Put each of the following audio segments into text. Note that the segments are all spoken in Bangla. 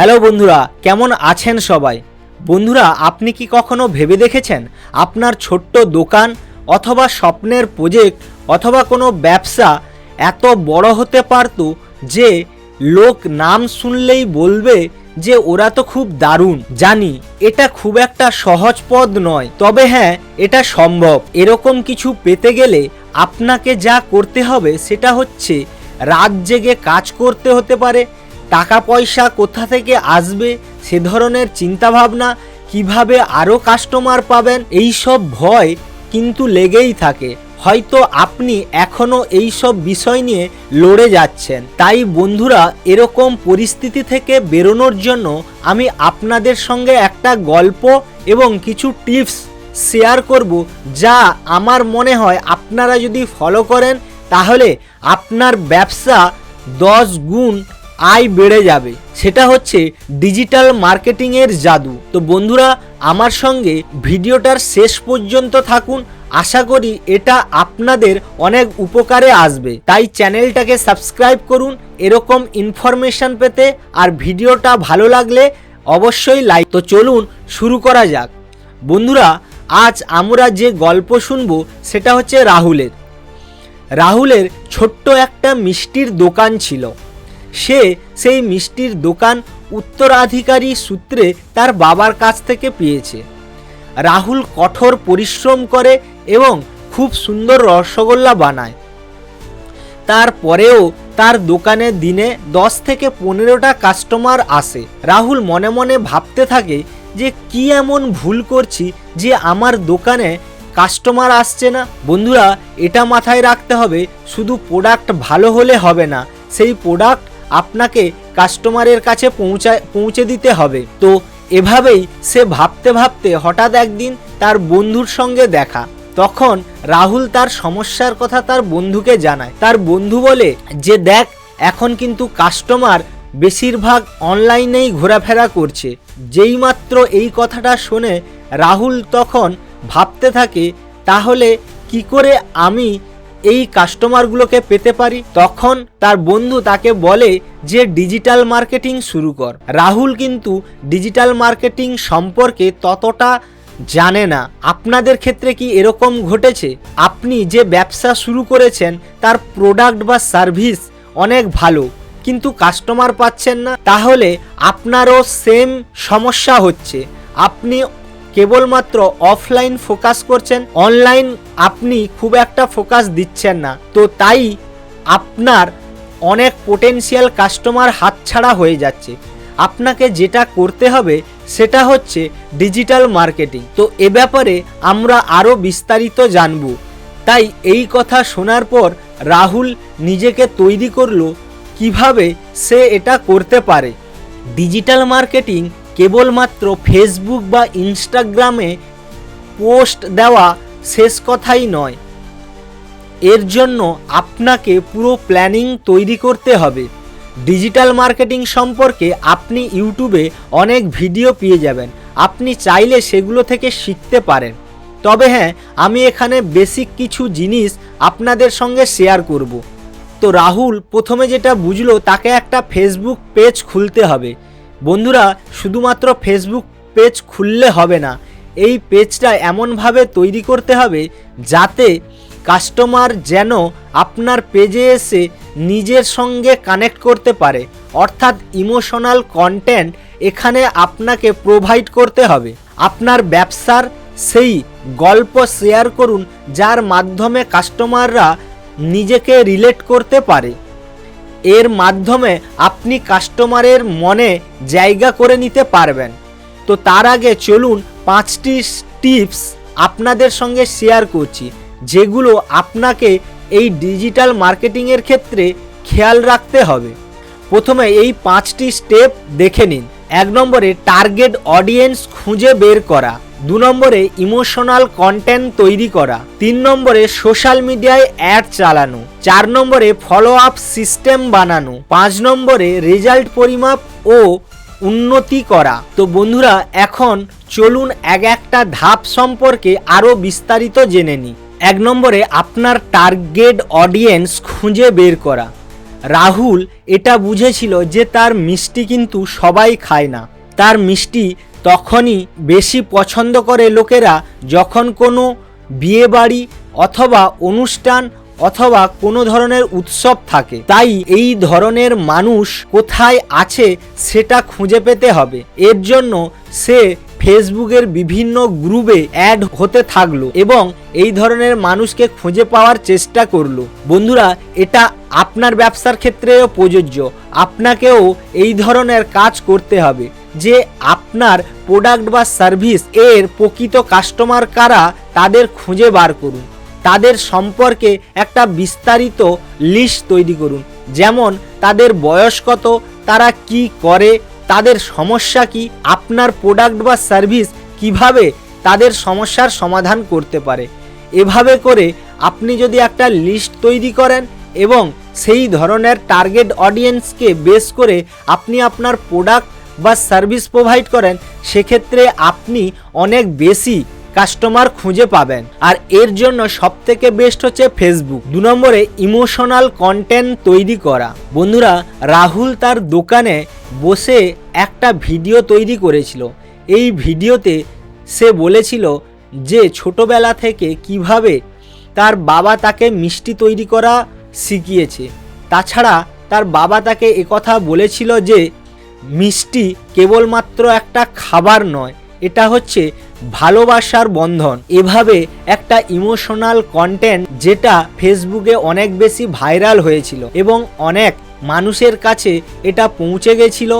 হ্যালো বন্ধুরা, কেমন আছেন সবাই? বন্ধুরা, আপনি কি কখনো ভেবে দেখেছেন আপনার ছোট্ট দোকান অথবা স্বপ্নের প্রজেক্ট অথবা কোনো ব্যবসা এত বড় হতে পারতো যে লোক নাম শুনলেই বলবে যে ওরা তো খুব দারুণ? জানি, এটা খুব একটা সহজ পদ নয়। তবে হ্যাঁ এটা সম্ভব। এরকম কিছু পেতে গেলে আপনাকে যা করতে হবে সেটা হচ্ছে রাত জেগে কাজ করতে হতে পারে টাকা পয়সা কোথা থেকে আসবে, সে ধরনের চিন্তাভাবনা কীভাবে আরও কাস্টমার পাবেন এই সব ভয় কিন্তু লেগেই থাকে। হয়তো আপনি এখনও এই সব বিষয় নিয়ে লড়ে যাচ্ছেন। তাই বন্ধুরা, এরকম পরিস্থিতি থেকে বেরোনোর জন্য আমি আপনাদের সঙ্গে একটা গল্প এবং কিছু টিপস শেয়ার করব, যা আমার মনে হয় আপনারা যদি ফলো করেন, তাহলে আপনার ব্যবসা দশ গুণ আয় বেড়ে যাবে। সেটা হচ্ছে ডিজিটাল মার্কেটিংয়ের জাদু। তো বন্ধুরা, আমার সঙ্গে ভিডিওটার শেষ পর্যন্ত থাকুন। আশা করি এটা আপনাদের অনেক উপকারে আসবে। তাই চ্যানেলটাকে সাবস্ক্রাইব করুন, এরকম ইনফরমেশন পেতে। আর ভিডিওটা ভালো লাগলে অবশ্যই লাইক তো চলুন শুরু করা যাক। বন্ধুরা, আজ আমরা যে গল্প শুনব, সেটা হচ্ছে রাহুলের। রাহুলের ছোট্ট একটা মিষ্টির দোকান ছিল। সে সেই মিষ্টির দোকান উত্তরাধিকারী সূত্রে তার বাবার কাছ থেকে পেয়েছে। রাহুল কঠোর পরিশ্রম করে এবং খুব সুন্দর রসগোল্লা বানায়। তারপরেও তার দোকানে দিনে দশ থেকে পনেরোটা কাস্টমার আসে। রাহুল মনে মনে ভাবতে থাকে যে কি এমন ভুল করছি যে আমার দোকানে কাস্টমার আসছে না। বন্ধুরা, এটা মাথায় রাখতে হবে, শুধু প্রোডাক্ট ভালো হলে হবে না। সেই প্রোডাক্ট আপনাকে কাস্টমারের কাছে পৌঁছায়, পৌঁছে দিতে হবে। তো এভাবেই সে ভাবতে ভাবতে হঠাৎ একদিন তার বন্ধুর সঙ্গে দেখা। তখন রাহুল তার সমস্যার কথা তার বন্ধুকে জানায়। তার বন্ধু বলে, যে দেখ, এখন কিন্তু কাস্টমার বেশিরভাগ অনলাইনেই ঘোরাফেরা করছে। যেইমাত্র এই কথাটা শুনে রাহুল তখন ভাবতে থাকে, তাহলে কি করে আমি এই কাস্টমারগুলোকে পেতে পারি, তখন তার বন্ধু তাকে বলে যে ডিজিটাল মার্কেটিং শুরু কর। রাহুল কিন্তু ডিজিটাল মার্কেটিং সম্পর্কে ততটা জানে না। আপনাদের ক্ষেত্রে কি এরকম ঘটেছে? আপনি যে ব্যবসা শুরু করেছেন, তার প্রোডাক্ট বা সার্ভিস অনেক ভালো, কিন্তু কাস্টমার পাচ্ছেন না। তাহলে আপনারও সেম সমস্যা হচ্ছে। আপনি কেবলমাত্র অফলাইন ফোকাস করছেন। অনলাইন আপনি খুব একটা ফোকাস দিচ্ছেন না। তো তাই আপনার অনেক পোটেনশিয়াল কাস্টমার হাতছাড়া হয়ে যাচ্ছে। আপনাকে যেটা করতে হবে সেটা হচ্ছে ডিজিটাল মার্কেটিং তো এ ব্যাপারে আমরা আরও বিস্তারিত জানব। তাই এই কথা শোনার পর রাহুল নিজেকে তৈরি করল কীভাবে সে এটা করতে পারে। ডিজিটাল মার্কেটিং কেবলমাত্র ফেসবুক বা ইনস্টাগ্রামে পোস্ট দেওয়া শেষ কথাই নয়। এর জন্য আপনাকে পুরো প্ল্যানিং তৈরি করতে হবে। ডিজিটাল মার্কেটিং সম্পর্কে আপনি ইউটিউবে অনেক ভিডিও পেয়ে যাবেন। আপনি চাইলে সেগুলো থেকে শিখতে পারেন। তবে হ্যাঁ আমি এখানে বেসিক কিছু জিনিস আপনাদের সঙ্গে শেয়ার করব। তো রাহুল, প্রথমে যেটা বুঝলো তাকে একটা ফেসবুক পেজ খুলতে হবে। বন্ধুরা, শুধুমাত্র ফেসবুক পেজ খুললে হবে না, এই পেজটা এমনভাবে তৈরি করতে হবে যাতে কাস্টমার যেন আপনার পেজে এসে নিজের সঙ্গে কানেক্ট করতে পারে। অর্থাৎ ইমোশনাল কন্টেন্ট এখানে আপনাকে প্রোভাইড করতে হবে। আপনার ব্যবসার সেই গল্প শেয়ার করুন, যার মাধ্যমে কাস্টমাররা নিজেকে রিলেট করতে পারে। এর মাধ্যমে আপনি কাস্টমারের মনে জায়গা করে নিতে পারবেন। তো তার আগে চলুন পাঁচটি টিপস আপনাদের সঙ্গে শেয়ার করছি, যেগুলো আপনাকে এই ডিজিটাল মার্কেটিংয়ের ক্ষেত্রে খেয়াল রাখতে হবে। প্রথমে এই পাঁচটি স্টেপ দেখে নিন। এক নম্বরে টার্গেট অডিয়েন্স খুঁজে বের করা। দু নম্বরে ইমোশনাল কন্টেন্ট তৈরি করা, তিন নম্বরে সোশ্যাল মিডিয়ায় অ্যাড চালানো, চার নম্বরে ফলো আপ সিস্টেম বানানো, পাঁচ নম্বরে রেজাল্ট পরিমাপ ও উন্নতি করা। তো বন্ধুরা, এখন চলুন এক একটা ধাপ সম্পর্কে আরও বিস্তারিত জেনে নিই। এক নম্বরে আপনার টার্গেট অডিয়েন্স খুঁজে বের করা। রাহুল এটা বুঝেছিল যে তার মিষ্টি কিন্তু সবাই খায় না। তার মিষ্টি তখনই বেশি পছন্দ করে লোকেরা যখন কোনো বিয়ে বাড়ি অথবা অনুষ্ঠান অথবা কোনো ধরনের উৎসব থাকে, তাই এই ধরনের মানুষ কোথায় আছে সেটা খুঁজে পেতে হবে। এর জন্য সে ফেসবুকের বিভিন্ন গ্রুপে অ্যাড হতে থাকল এবং এই ধরনের মানুষকে খুঁজে পাওয়ার চেষ্টা করল। বন্ধুরা, এটা আপনার ব্যবসার ক্ষেত্রেও প্রযোজ্য। আপনাকেও এই ধরনের কাজ করতে হবে। যে আপনার প্রোডাক্ট বা সার্ভিস এর প্রকৃত কাস্টমার কারা, তাদের খুঁজে বার করুন। তাদের সম্পর্কে একটা বিস্তারিত লিস্ট তৈরি করুন। যেমন, তাদের বয়স কত, তারা কি করে, তাদের সমস্যা কি, আপনার প্রোডাক্ট বা সার্ভিস কীভাবে তাদের সমস্যার সমাধান করতে পারে। এভাবে করে আপনি যদি একটা লিস্ট তৈরি করেন এবং সেই ধরনের টার্গেট অডিয়েন্সকে বেস করে আপনি আপনার প্রোডাক্ট বা সার্ভিস প্রোভাইড করেন, সেক্ষেত্রে আপনি অনেক বেশি কাস্টমার খুঁজে পাবেন। আর এর জন্য সব থেকে বেস্ট হচ্ছে ফেসবুক। দু নম্বরে ইমোশনাল কন্টেন্ট তৈরি করা। বন্ধুরা, রাহুল তার দোকানে বসে একটা ভিডিও তৈরি করেছিল। এই ভিডিওতে সে বলেছিল যে ছোটবেলা থেকে কীভাবে তার বাবা তাকে মিষ্টি তৈরি করা শিখিয়েছে। তাছাড়া তার বাবা তাকে একথা বলেছিল যে মিষ্টি কেবলমাত্র একটা খাবার নয়, এটা হচ্ছে ভালোবাসার বন্ধন। এভাবে একটা ইমোশনাল কন্টেন্ট যেটা ফেসবুকে অনেক বেশি ভাইরাল হয়েছিল এবং অনেক মানুষের কাছে এটা পৌঁছে গেছিল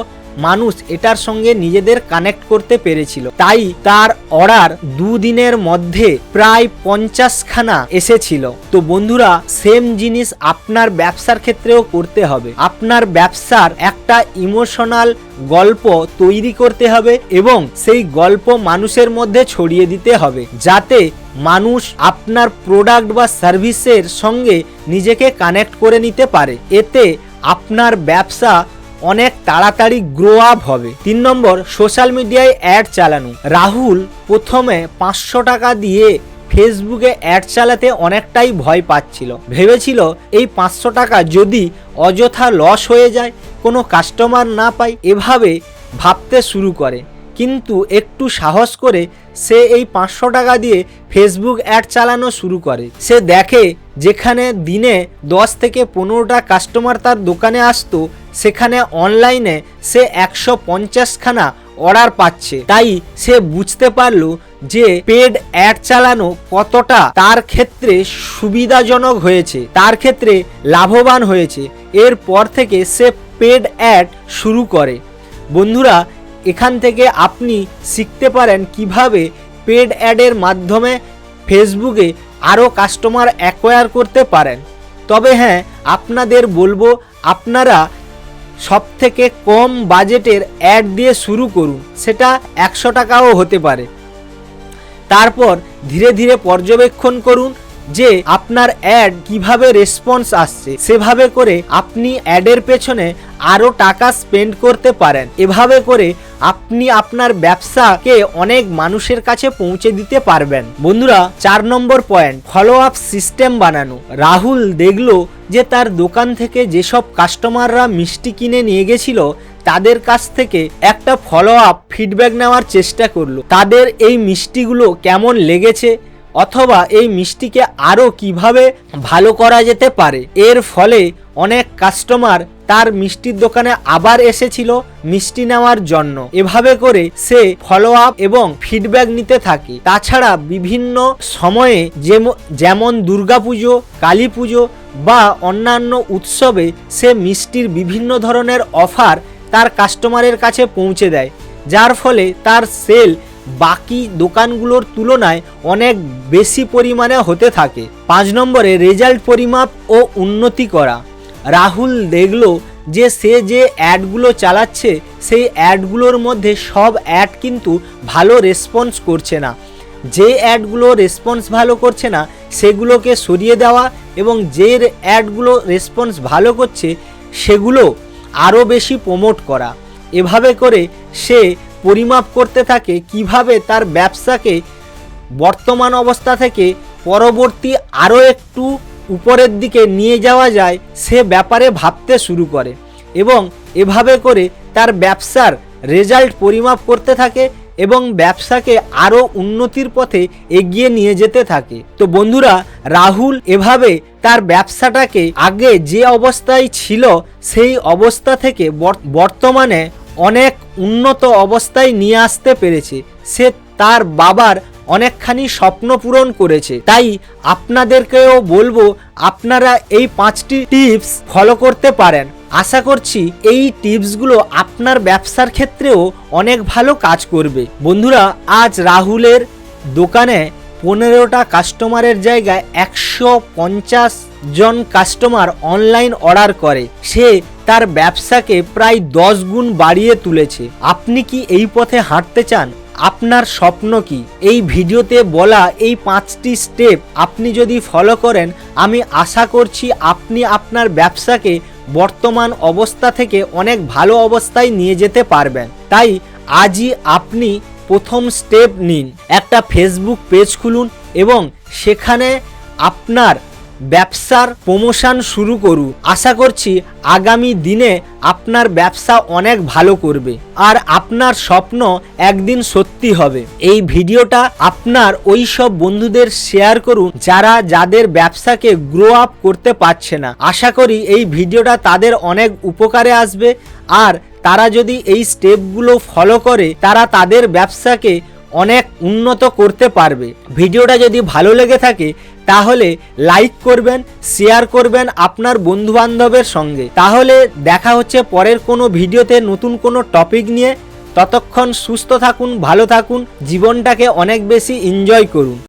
মানুষ এটার সঙ্গে নিজেদের কানেক্ট করতে পেরেছিল। তাই তার অর্ডার দুদিনের মধ্যে প্রায় পঞ্চাশখানা এসেছিল। তো বন্ধুরা সেম জিনিস আপনার ব্যবসার ক্ষেত্রেও করতে হবে। আপনার ব্যবসার একটা ইমোশনাল গল্প তৈরি করতে হবে এবং সেই গল্প মানুষের মধ্যে ছড়িয়ে দিতে হবে। যাতে মানুষ আপনার প্রোডাক্ট বা সার্ভিসের সঙ্গে নিজেকে কানেক্ট করে নিতে পারে। এতে আপনার ব্যবসা অনেক তাড়াতাড়ি গ্রো আপ হবে। তিন নম্বর সোশ্যাল মিডিয়ায় অ্যাড চালানো। রাহুল প্রথমে পাঁচশো টাকা দিয়ে ফেসবুকে অ্যাড চালাতে অনেকটাই ভয় পাচ্ছিল। ভেবেছিল এই পাঁচশো টাকা যদি অযথা লস হয়ে যায়, কোনো কাস্টমার না পায়, এভাবে ভাবতে শুরু করে। কিন্তু একটু সাহস করে সে এই পাঁচশো টাকা দিয়ে ফেসবুক অ্যাড চালানো শুরু করে। সে দেখে যেখানে দিনে দশ থেকে পনেরোটা কাস্টমার তার দোকানে আসতো সেখানে অনলাইনে সে একশো পঞ্চাশখানা অর্ডার পাচ্ছে। তাই সে বুঝতে পারল যে পেড অ্যাড চালানো কতটা তার ক্ষেত্রে সুবিধাজনক হয়েছে, তার ক্ষেত্রে লাভবান হয়েছে। এরপর থেকে সে পেড অ্যাড শুরু করে। বন্ধুরা, এখান থেকে আপনি শিখতে পারেন কীভাবে পেড অ্যাডের মাধ্যমে ফেসবুকে আরও কাস্টমার অ্যাকোয়ার করতে পারেন। তবে হ্যাঁ আপনাদের বলব, আপনারা সব থেকে কম বাজেটের অ্যাড দিয়ে শুরু করুন, সেটা একশো টাকাও হতে পারে। তারপর ধীরে ধীরে পর্যবেক্ষণ করুন যে আপনার অ্যাড কীভাবে রেসপন্স আসছে। সেভাবে করে আপনি অ্যাডের পেছনে আরও টাকা স্পেন্ড করতে পারেন। এভাবে করে আপনি আপনার ব্যবসাকে অনেক মানুষের কাছে পৌঁছে দিতে পারবেন। বন্ধুরা, চার নম্বর পয়েন্ট ফলো আপ সিস্টেম বানানো। রাহুল দেখল যে তার দোকান থেকে যেসব কাস্টমাররা মিষ্টি কিনে নিয়ে গেছিল, তাদের কাছ থেকে একটা ফলো আপ ফিডব্যাক নেওয়ার চেষ্টা করল। তাদের এই মিষ্টিগুলো কেমন লেগেছে, অথবা এই মিষ্টিকে আরও কীভাবে ভালো করা যেতে পারে? এর ফলে অনেক কাস্টমার তার মিষ্টির দোকানে আবার এসেছিল মিষ্টি নেওয়ার জন্য। এভাবে করে সে ফলো আপ এবং ফিডব্যাক নিতে থাকে। তাছাড়া বিভিন্ন সময়ে যেম- যেমন দুর্গাপুজো কালী পুজো বা অন্যান্য উৎসবে সে মিষ্টির বিভিন্ন ধরনের অফার তার কাস্টমারের কাছে পৌঁছে দেয়, যার ফলে তার সেল বাকি দোকানগুলোর তুলনায় অনেক বেশি পরিমাণে হতে থাকে। পাঁচ নম্বরে রেজাল্ট পরিমাপ ও উন্নতি করা। রাহুল দেখল যে সে যে অ্যাডগুলো চালাচ্ছে, সেই অ্যাডগুলোর মধ্যে সব অ্যাড কিন্তু ভালো রেসপন্স করছে না। যে অ্যাডগুলো রেসপন্স ভালো করছে না, সেগুলোকে সরিয়ে দেওয়া এবং যে অ্যাডগুলো রেসপন্স ভালো করছে, সেগুলো আরও বেশি প্রমোট করা। এভাবে করে সে পরিমাপ করতে থাকে কীভাবে তার ব্যবসাকে বর্তমান অবস্থা থেকে পরবর্তী আরও একটু উপরের দিকে নিয়ে যাওয়া যায়, সে ব্যাপারে ভাবতে শুরু করে এবং এভাবে করে তার ব্যবসার রেজাল্ট পরিমাপ করতে থাকে এবং ব্যবসাকে আরও উন্নতির পথে এগিয়ে নিয়ে যেতে থাকে। তো বন্ধুরা, রাহুল এভাবে তার ব্যবসাটাকে আগে যে অবস্থায় ছিল, সেই অবস্থা থেকে বর- বর্তমানে অনেক উন্নত অবস্থায় নিয়ে আসতে পেরেছে। সে তার বাবার অনেকখানি স্বপ্ন পূরণ করেছে। তাই আপনাদেরকেও বলব, আপনারা এই পাঁচটি টিপস ফলো করতে পারেন। আশা করছি এই টিপসগুলো আপনার ব্যবসার ক্ষেত্রেও অনেক ভালো কাজ করবে। বন্ধুরা, আজ রাহুলের দোকানে পনেরোটা কাস্টমারের জায়গায় একশো পঞ্চাশ জন কাস্টমার অনলাইন অর্ডার করে। সে তার ব্যবসাকে প্রায় দশ গুণ বাড়িয়ে তুলেছে। আপনি কি এই পথে হাঁটতে চান? আপনার স্বপ্ন কি? এই ভিডিওতে বলা এই পাঁচটি স্টেপ আপনি যদি ফলো করেন, আমি আশা করছি আপনি আপনার ব্যবসাকে বর্তমান অবস্থা থেকে অনেক ভালো অবস্থায় নিয়ে যেতে পারবেন। তাই আজই আপনি প্রথম স্টেপ নিন। একটা ফেসবুক পেজ খুলুন এবং সেখানে আপনার ব্যবসার প্রমোশন শুরু করুন আশা করছি আগামী দিনে আপনার ব্যবসা অনেক ভালো করবে। আর আপনার স্বপ্ন একদিন সত্যি হবে। এই ভিডিওটা আপনার ওই সব বন্ধুদের শেয়ার করুন, যারা যাদের ব্যবসাকে গ্রো আপ করতে পারছে না। আশা করি এই ভিডিওটা তাদের অনেক উপকারে আসবে। আর তারা যদি এই স্টেপগুলো ফলো করে, তারা তাদের ব্যবসাকে অনেক উন্নত করতে পারবে। ভিডিওটা যদি ভালো লেগে থাকে তাহলে লাইক করবেন শেয়ার করবেন আপনার বন্ধুবান্ধবের সঙ্গে। তাহলে দেখা হচ্ছে পরের কোনো ভিডিওতে নতুন কোনো টপিক নিয়ে। ততক্ষণ সুস্থ থাকুন, ভালো থাকুন, জীবনটাকে অনেক বেশি এনজয় করুন।